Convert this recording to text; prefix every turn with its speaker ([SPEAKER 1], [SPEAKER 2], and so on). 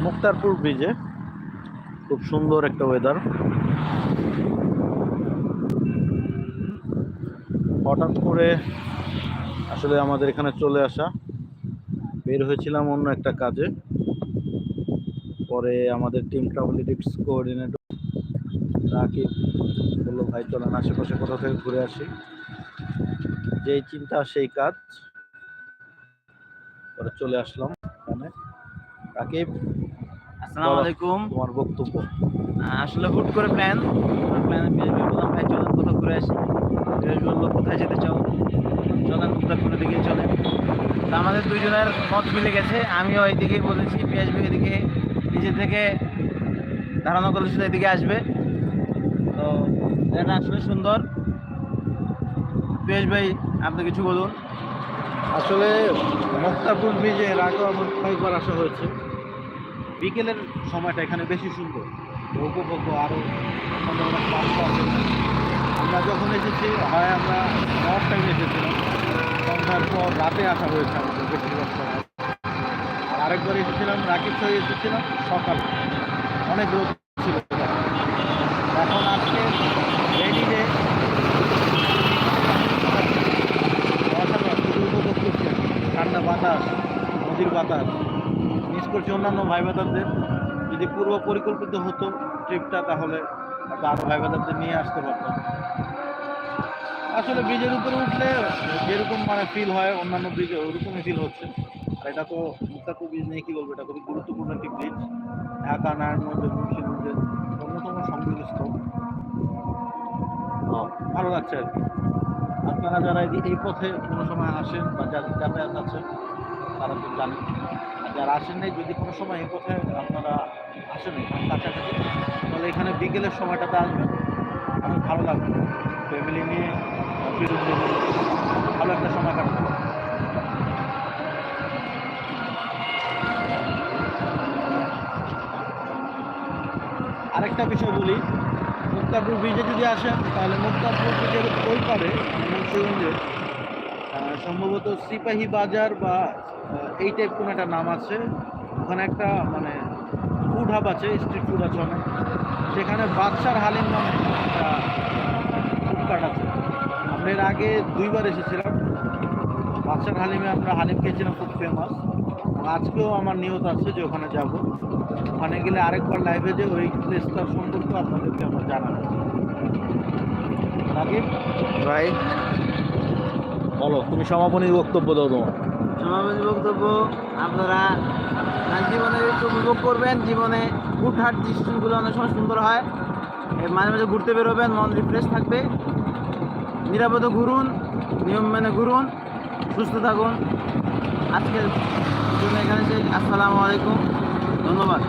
[SPEAKER 1] মুক্তারপুর ব্রিজে। খুব সুন্দর একটা ওয়েদার হঠাৎ করে আসলে আমাদের এখানে চলে আসা। বের হয়েছিলাম অন্য একটা কাজে। পরে আমাদের টিম ট্রাভেলিটিক্স কোঅর্ডিনেটর রাকিব বলল, ভাই, চলেন আশেপাশে কোথাও থেকে ঘুরে আসি। যেই চিন্তা, সেই কাজ। পরে চলে আসলাম এখানে। রাকিব
[SPEAKER 2] আসসালামু। আলাইকুম।
[SPEAKER 1] তোমার বক্তব্য।
[SPEAKER 2] আসলে হুট করে প্ল্যান প্ল্যানে পিএসবি বললাম ভাই চলেন কোথাও ঘুরে আসি। পিএসবি বলল কোথায় যেতে চাও? চলেন উত্তরপুরের দিকে চলে তো আমাদের দুইজনের মত মিলে গেছে। আমিও এইদিকেই বলেছি পিএসবি এদিকে নিজে থেকে ধারণা করেছিল এদিকে আসবে। তো এটা আসলে সুন্দর। পিএস ভাই আপনি কিছু বলুন।
[SPEAKER 1] আসলে মুক্তারপুর ব্রিজে আমার কয়েকবার আসা হয়েছে। বিকেলের সময়টা এখানে বেশি সুন্দর। উপভোগ্য আরও আমরা যখন এসেছি, হয় আমরা নট টাইমে এসেছিলাম। সন্ধ্যার পর রাতে আসা হয়েছে আমাদের বেশিরভাগ সময়। আর আরেকবার এসেছিলাম, রাকিব সহ এসেছিলাম সকাল। অনেক রোদ ছিল। এখন আজকে রেডি কি। ঠান্ডা বাতাস, নদীর বাতাস। মিস করছি অন্যান্য ভাই বাদারদের যদি পূর্ব পরিকল্পিত হতো ট্রিপটা তাহলে আরও ভাই বাদারদের নিয়ে আসতে পারতাম। আসলে ব্রিজের উপরে উঠলে যেরকম মানে ফিল হয় অন্যান্য ব্রিজে ওরকমই ফিল হচ্ছে। আর এটা তো মুক্তাপুর ব্রিজ নিয়ে কী বলব? এটা খুবই গুরুত্বপূর্ণ একটি ব্রিজ ঢাকা নারায়ণগঞ্জ মুন্সিগঞ্জের অন্যতম সংযোগস্থল। আহ, ভালো লাগছে আর কি। আপনারা যারা এই পথে কোনো সময় আসেন বা যাদের যাতায়াত আছে তারা তো জানেন। যারা আসেন নাই যদি কোনো সময় এই পথে আপনারা আসেন কাছাকাছি তাহলে এখানে বিকেলের সময়টাতে আসবেন। অনেক ভালো লাগবে ফ্যামিলি নিয়ে ভালো একটা সময় কাটাতে পারবেন। আরেকটা বিষয় বলি মুক্তাপুর ব্রিজে যদি আসেন তাহলে মুক্তাপুর ব্রিজের ওই পারে মানে মুন্সিগঞ্জে আহ, সম্ভবত সিপাহী বাজার বা এই টাইপ কোনো একটা নাম আছে। ওখানে একটা মানে ফুড হাব আছে স্ট্রিট ফুড আছে অনেক। সেখানে বাদশার হালিম নামে একটা ফুডকার্ট আছে। আমরা আগে দুইবার এসেছিলাম। বাদশার হালিমে আমরা হালিম খেয়েছিলাম, খুব ফেমাস আজকেও আমার নিয়ত আছে যে ওখানে যাব। ওখানে গেলে আরেকবার লাইভে যে ওই প্লেসটার সম্পর্কে আপনাদেরকে আমার জানাব। রাকিব?
[SPEAKER 2] ভাই?
[SPEAKER 1] বলো, তুমি সমাপনী বক্তব্য দাও তোমার।
[SPEAKER 2] সমাবেশ বক্তব্য, আপনারা জীবনে একটু উপভোগ করবেন, জীবনে হুটহাট দৃশ্যগুলো অনেক সময় সুন্দর হয়। মাঝে মাঝে ঘুরতে বেরোবেন, মন রিফ্রেশ থাকবে। নিরাপদে ঘুরুন, নিয়ম মেনে ঘুরুন, সুস্থ থাকুন। আজকের জন্য এখানে আসসালামু আলাইকুম, ধন্যবাদ।